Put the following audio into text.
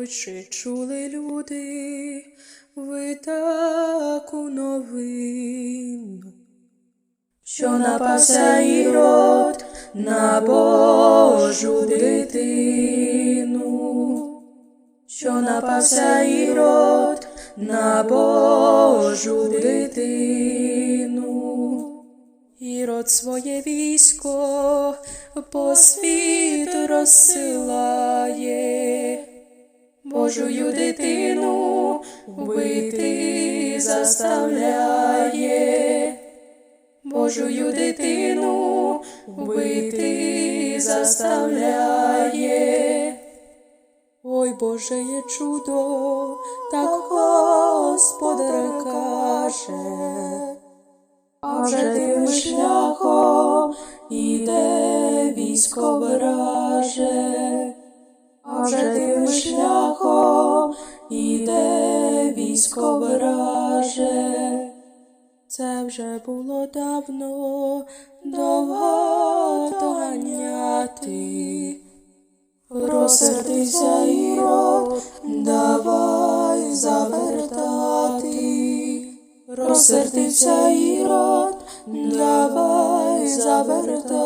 Ой, чи чули люди, ви таку новину, що напався ірод на Божу дитину, що напався ірод на Божу дитину. Ірод своє військо по світу розсилає, Божую дитину вбити заставляє, Божую дитину вбити заставляє. Ой, Боже є чудо, так Господар каже. А вже тим шляхом іде військо враже, а вже тим шляхом іде військо враже. Це вже було давно, довго доганяти. Розсердився ірод, давай завертати. Розсердився ірод, давай завертати.